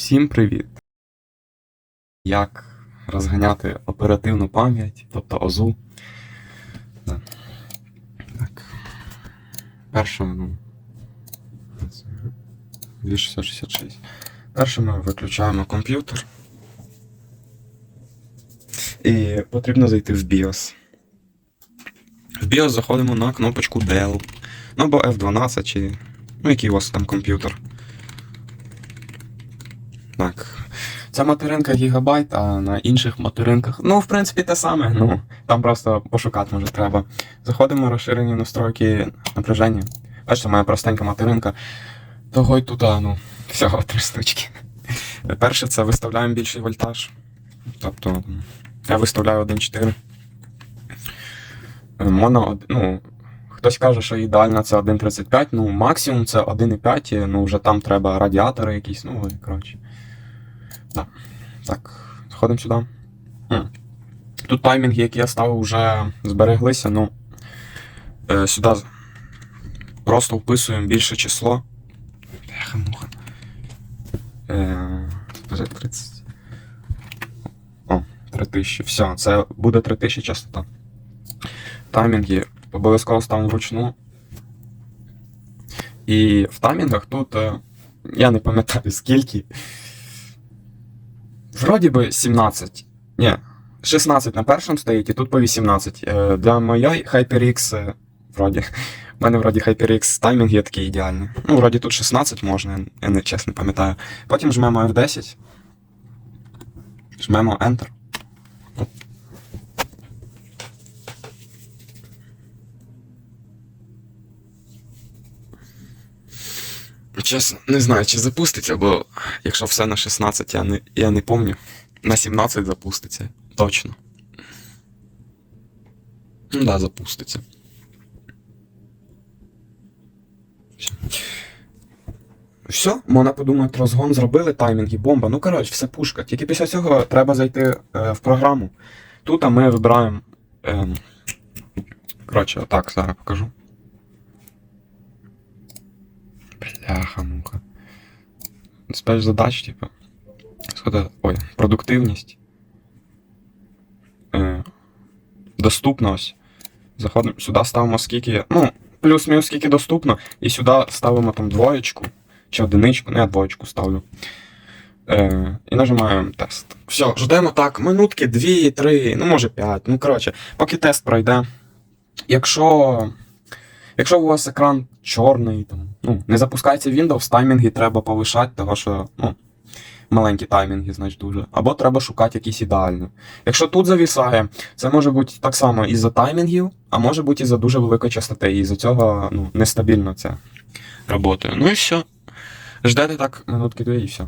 Всім привіт! Як розганяти оперативну пам'ять, тобто ОЗУ. Так. Ну. 2666. Перше ми виключаємо комп'ютер. І потрібно зайти в BIOS. В BIOS заходимо на кнопочку Dell. Ну або F12 чи. Ну, який у вас там комп'ютер. Так. Ця материнка гігабайт, а на інших материнках. Ну, в принципі, те саме. Ну, там просто пошукати може треба. Заходимо в розширені настройки напряження. Бачите, моя простенька материнка. Того й тут, а, ну, всього три штучки. Перше, це виставляємо більший вольтаж. Тобто, я виставляю 1.4. Е, Моно, ну, хтось каже, що ідеально це 1.35, ну, максимум це 1.5, ну, вже там треба радіатори якісь, ну, коротше. Так, так, заходимо сюди. Тут таймінги, які я ставив, вже збереглися, ну. Е, сюди просто вписуємо більше число. Бляха, муха. Е, 30. О, 3000. Все, це буде 3000 частота. Таймінги обов'язково ставимо вручну. І в таймінгах тут. е, Я не пам'ятаю скільки. Вроді би 17. Ні, 16 на першому стоїть, і тут по 18. Е, Для моєї HyperX, е, вроді, У мене вроді HyperX таймінг є такий ідеальний. Ну, вроді тут 16 можна, я- не чесно пам'ятаю. Потім жмемо F10. Жмемо Enter. Чесно, не знаю, чи запуститься, бо якщо все на 16, я не, я не помню. На 17 запуститься. Точно. Ну да, запуститься. Все. Можна подумати, розгон зробили, таймінги, бомба. Ну, коротше, все пушка. Тільки після цього треба зайти е, в програму. Тут ми вибираємо. Е, коротше, отак зараз покажу. Бляха, муха. Спеш задач, типу. Сходи, ой, продуктивність. Е, доступність. Заходимо сюди ставимо скільки. Ну, плюс-мінус скільки доступно. І сюди ставимо там двоєчку чи одиничку, ну я двоєчку ставлю. Е, і нажимаємо тест. Все, ждемо так, минутки, 2, 3, ну може 5. Ну, коротше, поки тест пройде. Якщо. Якщо у вас екран чорний, там, ну, не запускається Windows, таймінги треба повишати, тому що ну, маленькі таймінги, значить дуже. Або треба шукати якісь ідеальні. Якщо тут завісає, це може бути так само із-за таймінгів, а може бути із-за дуже великої частоти, і із-за цього ну, нестабільно це працює. Ну і все. Ждете так минутки дві і все.